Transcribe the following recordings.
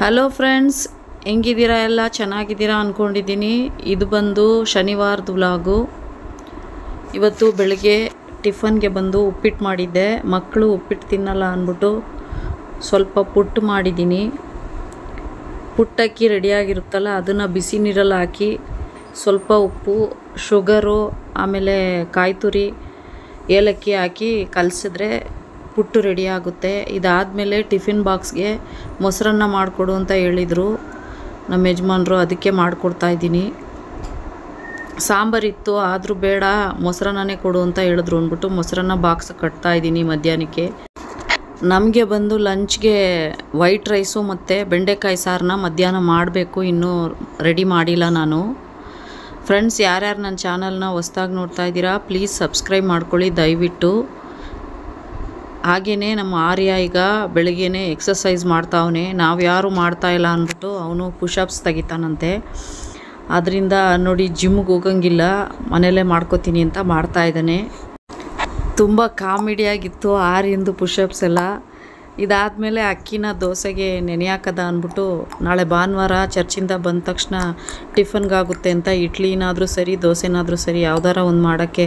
Hello friends ಹೆಂಗಿದ್ದೀರಾ ಎಲ್ಲ? ಚೆನ್ನಾಗಿದ್ದೀರಾ ಅಂದ್ಕೊಂಡಿದ್ದೀನಿ ಇದು ಬಂದು ಶನಿವಾರದ ವ್ಲಾಗು. ಇವತ್ತು ಬೆಳಗ್ಗೆ ಟಿಫನ್ಗೆ ಬಂದು ಉಪ್ಪಿಟ್ಟು ಮಾಡಿದ್ದೆ. ಮಕ್ಕಳು ಉಪ್ಪಿಟ್ಟು ತಿನ್ನಲ್ಲ ಅಂದ್ಬಿಟ್ಟು ಸ್ವಲ್ಪ ಪುಟ್ಟು ಮಾಡಿದ್ದೀನಿ. ಪುಟ್ಟಕ್ಕಿ ರೆಡಿಯಾಗಿರುತ್ತಲ್ಲ, ಅದನ್ನು ಬಿಸಿ ನೀರಲ್ಲಿ ಹಾಕಿ ಸ್ವಲ್ಪ ಉಪ್ಪು, ಶುಗರು, ಆಮೇಲೆ ಕಾಯಿ ತುರಿ ಏಲಕ್ಕಿ ಹಾಕಿ ಕಲಸಿದ್ರೆ ಪುಟ್ಟು ರೆಡಿ ಆಗುತ್ತೆ. ಇದಾದಮೇಲೆ ಟಿಫಿನ್ ಬಾಕ್ಸ್ಗೆ ಮೊಸರನ್ನ ಮಾಡಿಕೊಡು ಅಂತ ಹೇಳಿದರು. ನಮ್ಮ ಯಜಮಾನರು ಅದಕ್ಕೆ ಮಾಡಿಕೊಡ್ತಾ ಇದ್ದೀನಿ. ಸಾಂಬಾರಿತ್ತು ಆದರೂ ಬೇಡ ಮೊಸರನ್ನೇ ಕೊಡು ಅಂತ ಹೇಳಿದ್ರು ಅಂದ್ಬಿಟ್ಟು ಮೊಸರನ್ನ ಬಾಕ್ಸ್ ಕಟ್ತಾ ಇದ್ದೀನಿ ಮಧ್ಯಾಹ್ನಕ್ಕೆ. ನಮಗೆ ಬಂದು ಲಂಚ್ಗೆ ವೈಟ್ ರೈಸು ಮತ್ತು ಬೆಂಡೆಕಾಯಿ ಸಾರನ್ನ ಮಧ್ಯಾಹ್ನ ಮಾಡಬೇಕು. ಇನ್ನೂ ರೆಡಿ ಮಾಡಿಲ್ಲ ನಾನು. ಫ್ರೆಂಡ್ಸ್ ಯಾರ್ಯಾರು ನನ್ನ ಚಾನಲ್ನ ಹೊಸ್ದಾಗಿ ನೋಡ್ತಾ ಇದ್ದೀರಾ ಪ್ಲೀಸ್ ಸಬ್ಸ್ಕ್ರೈಬ್ ಮಾಡ್ಕೊಳ್ಳಿ ದಯವಿಟ್ಟು. ಹಾಗೆಯೇ ನಮ್ಮ ಆರ್ಯ ಈಗ ಬೆಳಗ್ಗೆನೇ ಎಕ್ಸಸೈಸ್ ಮಾಡ್ತಾವನೆ. ನಾವು ಯಾರು ಮಾಡ್ತಾ ಇಲ್ಲ ಅಂದ್ಬಿಟ್ಟು ಅವನು ಪುಷಪ್ಸ್ ತೆಗಿತಾನಂತೆ. ಅದರಿಂದ ನೋಡಿ ಜಿಮ್ಗೆ ಹೋಗಂಗಿಲ್ಲ. ಮನೆಯಲ್ಲೇ ಮಾಡ್ಕೋತೀನಿ ಅಂತ ಮಾಡ್ತಾ ಇದ್ದಾನೆ. ತುಂಬ ಕಾಮಿಡಿಯಾಗಿತ್ತು ಆರ್ಯಂದು ಪುಷಪ್ಸ್ ಎಲ್ಲ. ಇದಾದಮೇಲೆ ಅಕ್ಕಿನ ದೋಸೆಗೆ ನೆನೆಯಾಕದ ಅಂದ್ಬಿಟ್ಟು ನಾಳೆ ಭಾನುವಾರ ಚರ್ಚಿಂದ ಬಂದ ತಕ್ಷಣ ಟಿಫನ್ಗಾಗುತ್ತೆ ಅಂತ, ಇಡ್ಲಿನಾದರೂ ಸರಿ, ದೋಸೆನಾದರೂ ಸರಿ, ಯಾವ್ದಾರ ಒಂದು ಮಾಡೋಕ್ಕೆ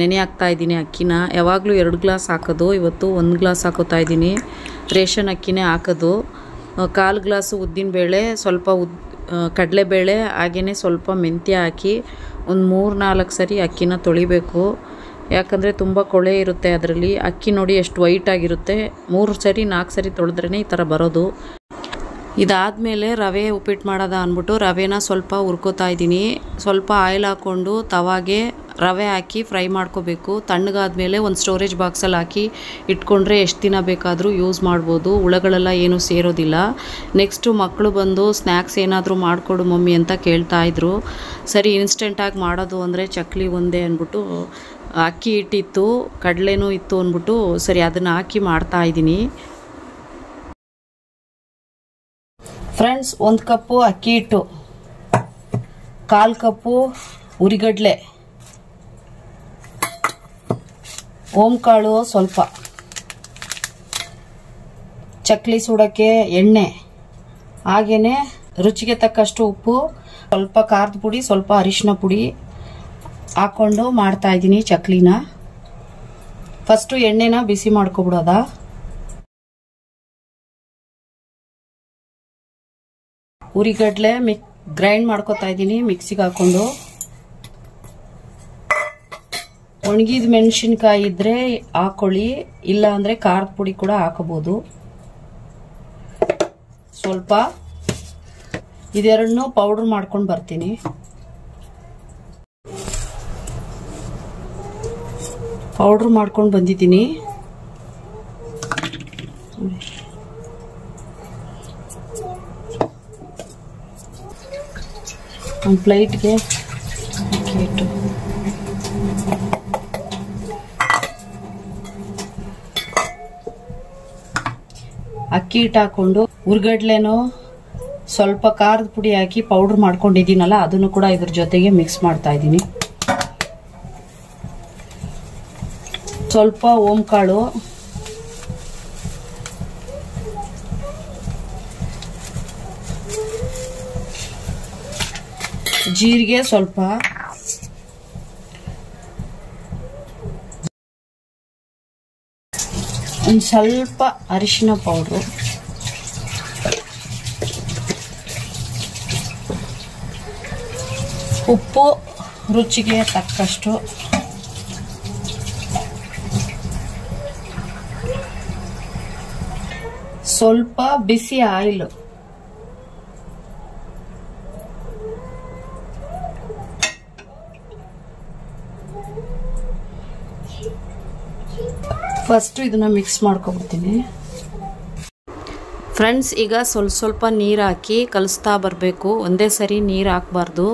ನೆನೆ ಹಾಕ್ತಾ ಇದ್ದೀನಿ ಅಕ್ಕಿನ. ಯಾವಾಗಲೂ ಎರಡು ಗ್ಲಾಸ್ ಹಾಕೋದು, ಇವತ್ತು ಒಂದು ಗ್ಲಾಸ್ ಹಾಕೋತಾ ಇದ್ದೀನಿ. ರೇಷನ್ ಅಕ್ಕಿನೇ ಹಾಕೋದು. ಕಾಲು ಗ್ಲಾಸು ಉದ್ದಿನಬೇಳೆ ಸ್ವಲ್ಪ ಉದ್ ಕಡಲೆಬೇಳೆ ಹಾಗೆಯೇ ಸ್ವಲ್ಪ ಮೆಂತ್ಯ ಹಾಕಿ ಒಂದು ಮೂರು ನಾಲ್ಕು ಸರಿ ಅಕ್ಕಿನ ತೊಳಿಬೇಕು. ಯಾಕಂದರೆ ತುಂಬ ಕೊಳೆ ಇರುತ್ತೆ ಅದರಲ್ಲಿ. ಅಕ್ಕಿ ನೋಡಿ ಎಷ್ಟು ವೈಟ್ ಆಗಿರುತ್ತೆ. ಮೂರು ಸರಿ, ನಾಲ್ಕು ಸರಿ ತೊಳೆದ್ರೇ ಈ ಥರ ಬರೋದು. ಇದಾದಮೇಲೆ ರವೆ ಉಪ್ಪಿಟ್ಟು ಮಾಡೋದ ಅಂದ್ಬಿಟ್ಟು ರವೆನ ಸ್ವಲ್ಪ ಹುರ್ಕೋತಾ ಇದ್ದೀನಿ. ಸ್ವಲ್ಪ ಆಯಿಲ್ ಹಾಕ್ಕೊಂಡು ತವಾಗೆ ರವೆ ಹಾಕಿ ಫ್ರೈ ಮಾಡ್ಕೋಬೇಕು. ತಣ್ಣಗಾದ್ಮೇಲೆ ಒಂದು ಸ್ಟೋರೇಜ್ ಬಾಕ್ಸಲ್ಲಿ ಹಾಕಿ ಇಟ್ಕೊಂಡ್ರೆ ಎಷ್ಟು ದಿನ ಬೇಕಾದರೂ ಯೂಸ್ ಮಾಡ್ಬೋದು. ಹುಳಗಳೆಲ್ಲ ಏನೂ ಸೇರೋದಿಲ್ಲ. ನೆಕ್ಸ್ಟು ಮಕ್ಕಳು ಬಂದು ಸ್ನ್ಯಾಕ್ಸ್ ಏನಾದರೂ ಮಾಡಿಕೊಡು ಮಮ್ಮಿ ಅಂತ ಕೇಳ್ತಾ ಇದ್ರು. ಸರಿ ಇನ್ಸ್ಟೆಂಟಾಗಿ ಮಾಡೋದು ಅಂದರೆ ಚಕ್ಲಿ ಒಂದೇ ಅಂದ್ಬಿಟ್ಟು, ಅಕ್ಕಿ ಹಿಟ್ಟಿತ್ತು, ಕಡಲೆನೂ ಇತ್ತು ಅಂದ್ಬಿಟ್ಟು ಸರಿ ಅದನ್ನು ಹಾಕಿ ಮಾಡ್ತಾ ಇದ್ದೀನಿ. ಫ್ರೆಂಡ್ಸ್ ಒಂದು ಕಪ್ಪು ಅಕ್ಕಿ ಹಿಟ್ಟು, ಕಾಲು ಕಪ್ಪು ಉರಿಗಡ್ಲೆ. ಓಂಕಾಳು ಸ್ವಲ್ಪ. ಚಕ್ಲಿ ಸುಡೋಕ್ಕೆ ಎಣ್ಣೆ. ಹಾಗೆಯೇ ರುಚಿಗೆ ತಕ್ಕಷ್ಟು ಉಪ್ಪು, ಸ್ವಲ್ಪ ಖಾರದ ಪುಡಿ, ಸ್ವಲ್ಪ ಅರಿಶಿನ ಪುಡಿ ಹಾಕೊಂಡು ಮಾಡ್ತಾ ಇದ್ದೀನಿ ಚಕ್ಲಿನ. ಫಸ್ಟು ಎಣ್ಣೆನ ಬಿಸಿ ಮಾಡ್ಕೊಬಿಡೋದ? ಉರಿಗಡ್ಲೆ ಮಿಕ್ ಗ್ರೈಂಡ್ ಮಾಡ್ಕೊತಾ ಇದ್ದೀನಿ ಮಿಕ್ಸಿಗೆ ಹಾಕೊಂಡು. ಒಣಗಿದ ಮೆಣಸಿನ್ಕಾಯಿ ಇದ್ರೆ ಹಾಕೊಳ್ಳಿ ಇಲ್ಲ ಅಂದ್ರೆ ಖಾರದ ಪುಡಿ ಕೂಡ ಹಾಕಬಹುದು. ಸ್ವಲ್ಪ ಇದೆರಡನ್ನೂ ಪೌಡರ್ ಮಾಡ್ಕೊಂಡು ಬರ್ತೀನಿ. ಪೌಡ್ರ್ ಮಾಡ್ಕೊಂಡು ಬಂದಿದ್ದೀನಿ. ಒಂದು ಪ್ಲೇಟ್ಗೆ ಅಕ್ಕಿ ಅಕ್ಕಿ ಹಿಟ್ಟು ಹಾಕೊಂಡು ಉರ್ಗಡ್ಲೆನೋ ಸ್ವಲ್ಪ ಖಾರದ ಪುಡಿ ಹಾಕಿ ಪೌಡ್ರ್ ಮಾಡ್ಕೊಂಡಿದ್ದೀನಲ್ಲ, ಅದನ್ನು ಕೂಡ ಇದ್ರ ಜೊತೆಗೆ ಮಿಕ್ಸ್ ಮಾಡ್ತಾ ಇದ್ದೀನಿ. ಸ್ವಲ್ಪ ಓಂಕಾಳು. ಜೀರಿಗೆ ಸ್ವಲ್ಪ. ಒಂದು ಸ್ವಲ್ಪ ಅರಿಶಿನ ಪೌಡ್ರು ಉಪ್ಪು ರುಚಿಗೆ ತಕ್ಕಷ್ಟು. ಸ್ವಲ್ಪ ಬಿಸಿ ಆಯಿಲ್. ಫಸ್ಟ್ ಇದನ್ನ ಮಿಕ್ಸ್ ಮಾಡ್ಕೊಬಿಡ್ತೀನಿ. ಫ್ರೆಂಡ್ಸ್ ಈಗ ಸ್ವಲ್ಪ ಸ್ವಲ್ಪ ನೀರು ಹಾಕಿ ಕಲಿಸ್ತಾ ಬರಬೇಕು. ಒಂದೇ ಸರಿ ನೀರು ಹಾಕಬಾರ್ದು.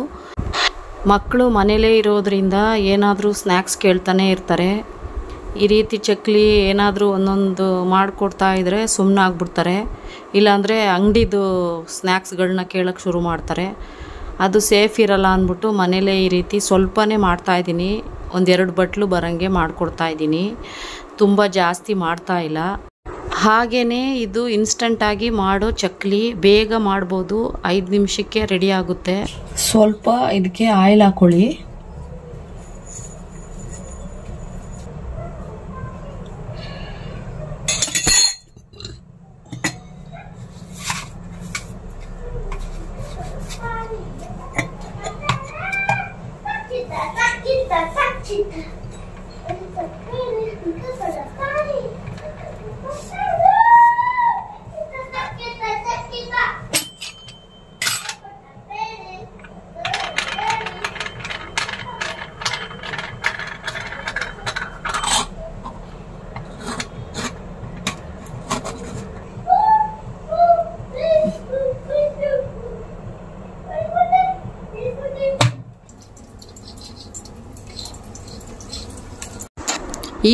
ಮಕ್ಕಳು ಮನೇಲೇ ಇರೋದ್ರಿಂದ ಏನಾದರೂ ಸ್ನ್ಯಾಕ್ಸ್ ಕೇಳ್ತಾನೆ ಇರ್ತಾರೆ. ಈ ರೀತಿ ಚಕ್ಲಿ ಏನಾದರೂ ಒಂದೊಂದು ಮಾಡಿಕೊಡ್ತಾ ಇದ್ದರೆ ಸುಮ್ಮನೆ ಆಗ್ಬಿಡ್ತಾರೆ. ಇಲ್ಲಾಂದರೆ ಅಂಗಡಿದು ಸ್ನ್ಯಾಕ್ಸ್ಗಳನ್ನ ಕೇಳೋಕ್ಕೆ ಶುರು ಮಾಡ್ತಾರೆ. ಅದು ಸೇಫ್ ಇರಲ್ಲ ಅಂದ್ಬಿಟ್ಟು ಮನೇಲೇ ಈ ರೀತಿ ಸ್ವಲ್ಪನೇ ಮಾಡ್ತಾಯಿದ್ದೀನಿ ಒಂದೆರಡು ಬಟ್ಲು ಬರೋಂಗೆ ಮಾಡಿಕೊಡ್ತಾ ಇದ್ದೀನಿ. ತುಂಬ ಜಾಸ್ತಿ ಮಾಡ್ತಾ ಇಲ್ಲ. ಹಾಗೆಯೇ ಇದು ಇನ್ಸ್ಟಂಟಾಗಿ ಮಾಡೋ ಚಕ್ಲಿ ಬೇಗ ಮಾಡ್ಬೋದು. ಐದು ನಿಮಿಷಕ್ಕೆ ರೆಡಿ ಆಗುತ್ತೆ. ಸ್ವಲ್ಪ ಇದಕ್ಕೆ ಆಯಿಲ್ ಹಾಕೊಳ್ಳಿ. 我给你一个个的爱，我太爱了，你咋咋咋咋咋？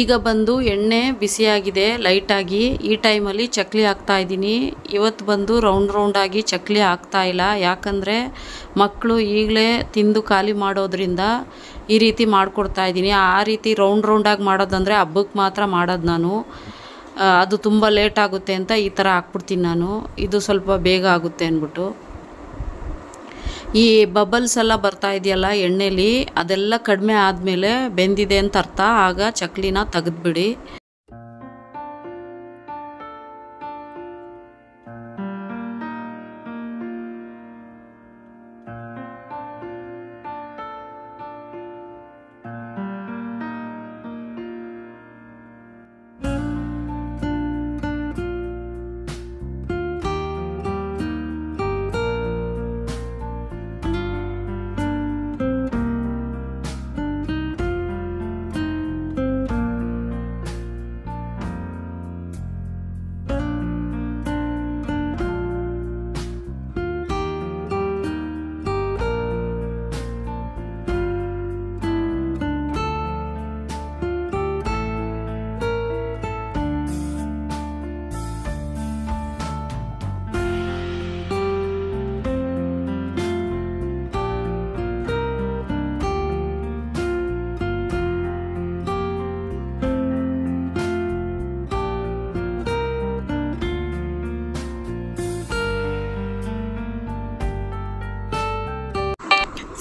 ಈಗ ಬಂದು ಎಣ್ಣೆ ಬಿಸಿಯಾಗಿದೆ, ಲೈಟಾಗಿ. ಈ ಟೈಮಲ್ಲಿ ಚಕ್ಲಿ ಹಾಕ್ತಾ ಇದ್ದೀನಿ. ಇವತ್ತು ಬಂದು ರೌಂಡ್ ರೌಂಡಾಗಿ ಚಕ್ಲಿ ಹಾಕ್ತಾ ಇಲ್ಲ. ಯಾಕಂದರೆ ಮಕ್ಕಳು ಈಗಲೇ ತಿಂದು ಖಾಲಿ ಮಾಡೋದ್ರಿಂದ ಈ ರೀತಿ ಮಾಡಿಕೊಡ್ತಾ ಇದ್ದೀನಿ. ಆ ರೀತಿ ರೌಂಡ್ ರೌಂಡಾಗಿ ಮಾಡೋದಂದರೆ ಹಬ್ಬಕ್ಕೆ ಮಾತ್ರ ಮಾಡೋದು ನಾನು. ಅದು ತುಂಬ ಲೇಟ್ ಆಗುತ್ತೆ ಅಂತ ಈ ಥರ ಹಾಕ್ಬಿಡ್ತೀನಿ ನಾನು. ಇದು ಸ್ವಲ್ಪ ಬೇಗ ಆಗುತ್ತೆ ಅಂದ್ಬಿಟ್ಟು. ಈ ಬಬಲ್ಸ್ ಎಲ್ಲ ಬರ್ತಾ ಇದೆಯಲ್ಲ ಎಣ್ಣೆಲಿ, ಅದೆಲ್ಲ ಕಡಿಮೆ ಆದಮೇಲೆ ಬೆಂದಿದೆ ಅಂತ ಅರ್ಥ. ಆಗ ಚಕ್ಲಿನ ತೆಗೆದ್ಬಿಡಿ.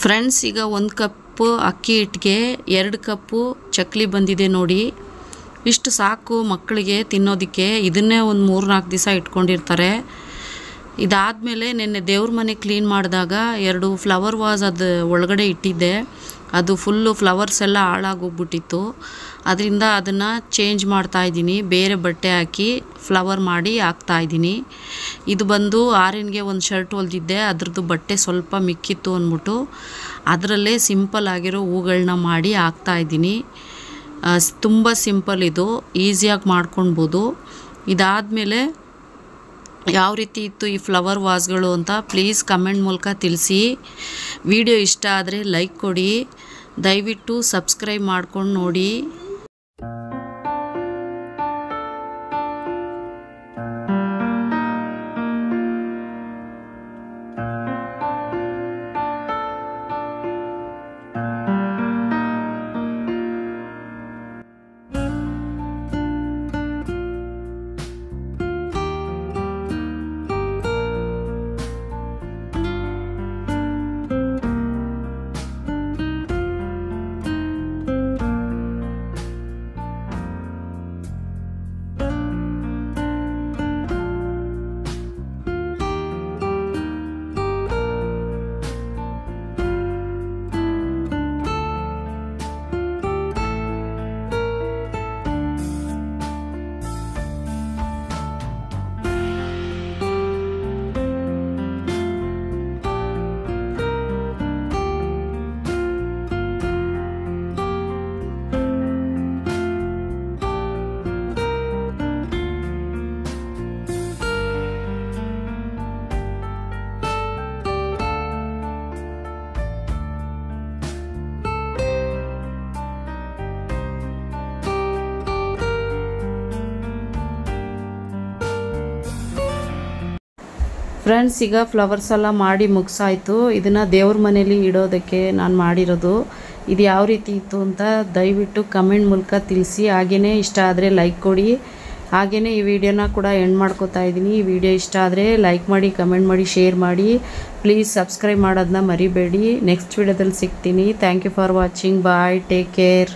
ಫ್ರೆಂಡ್ಸ್, ಈಗ ಒಂದು ಕಪ್ಪು ಅಕ್ಕಿ ಹಿಟ್ಟಿಗೆ ಎರಡು ಕಪ್ಪು ಚಕ್ಲಿ ಬಂದಿದೆ ನೋಡಿ. ಇಷ್ಟು ಸಾಕು ಮಕ್ಕಳಿಗೆ ತಿನ್ನೋದಕ್ಕೆ. ಇದನ್ನೇ ಒಂದು ಮೂರು ನಾಲ್ಕು ದಿವಸ ಇಟ್ಕೊಂಡಿರ್ತಾರೆ. ಇದಾದಮೇಲೆ ನಿನ್ನೆ ದೇವ್ರ ಮನೆ ಕ್ಲೀನ್ ಮಾಡಿದಾಗ ಎರಡು ಫ್ಲವರ್ ವಾಸ್ ಅದು ಒಳಗಡೆ ಇಟ್ಟಿದ್ದೆ. ಅದು ಫುಲ್ಲು ಫ್ಲವರ್ಸ್ ಎಲ್ಲ ಹಾಳಾಗೋಗ್ಬಿಟ್ಟಿತ್ತು. ಅದರಿಂದ ಅದನ್ನು ಚೇಂಜ್ ಮಾಡ್ತಾ ಇದ್ದೀನಿ. ಬೇರೆ ಬಟ್ಟೆ ಹಾಕಿ ಫ್ಲವರ್ ಮಾಡಿ ಹಾಕ್ತಾ ಇದ್ದೀನಿ. ಇದು ಬಂದು ಆರಿನ್ಗೆ ಒಂದು ಶರ್ಟ್ ಹೊಲ್ದಿದ್ದೆ. ಅದ್ರದ್ದು ಬಟ್ಟೆ ಸ್ವಲ್ಪ ಮಿಕ್ಕಿತ್ತು ಅಂದ್ಬಿಟ್ಟು ಅದರಲ್ಲೇ ಸಿಂಪಲ್ ಆಗಿರೋ ಹೂಗಳನ್ನ ಮಾಡಿ ಹಾಕ್ತಾ ಇದ್ದೀನಿ. ತುಂಬ ಸಿಂಪಲ್ ಇದು. ಈಸಿಯಾಗಿ ಮಾಡ್ಕೊಳ್ಬೋದು ಇದಾದಮೇಲೆ ಯಾವ ರೀತಿ ಇತ್ತು ಈ ಫ್ಲವರ್ ವಾಸ್ಗಳು ಅಂತ ಪ್ಲೀಸ್ ಕಮೆಂಟ್ ಮೂಲಕ ತಿಳಿಸಿ. ವಿಡಿಯೋ ಇಷ್ಟ ಆದರೆ ಲೈಕ್ ಕೊಡಿ. ದಯವಿಟ್ಟು ಸಬ್ಸ್ಕ್ರೈಬ್ ಮಾಡ್ಕೊಂಡು ನೋಡಿ. ಫ್ರೆಂಡ್ಸ್ ಈಗ ಫ್ಲವರ್ಸ್ ಎಲ್ಲ ಮಾಡಿ ಮುಗಿಸಾಯ್ತು. ಇದನ್ನು ದೇವ್ರ ಮನೇಲಿ ಇಡೋದಕ್ಕೆ ನಾನು ಮಾಡಿರೋದು. ಇದು ಯಾವ ರೀತಿ ಇತ್ತು ಅಂತ ದಯವಿಟ್ಟು ಕಮೆಂಟ್ ಮೂಲಕ ತಿಳಿಸಿ. ಹಾಗೆಯೇ ಇಷ್ಟ ಆದರೆ ಲೈಕ್ ಕೊಡಿ. ಹಾಗೆಯೇ ಈ ವಿಡಿಯೋನ ಕೂಡ ಎಂಡ್ ಮಾಡ್ಕೋತಾ ಇದ್ದೀನಿ. ಈ ವಿಡಿಯೋ ಇಷ್ಟ ಆದರೆ ಲೈಕ್ ಮಾಡಿ ಕಮೆಂಟ್ ಮಾಡಿ ಶೇರ್ ಮಾಡಿ. ಪ್ಲೀಸ್ ಸಬ್ಸ್ಕ್ರೈಬ್ ಮಾಡೋದನ್ನ ಮರಿಬೇಡಿ. ನೆಕ್ಸ್ಟ್ ವಿಡಿಯೋದಲ್ಲಿ ಸಿಗ್ತೀನಿ. Thank you for watching bye take care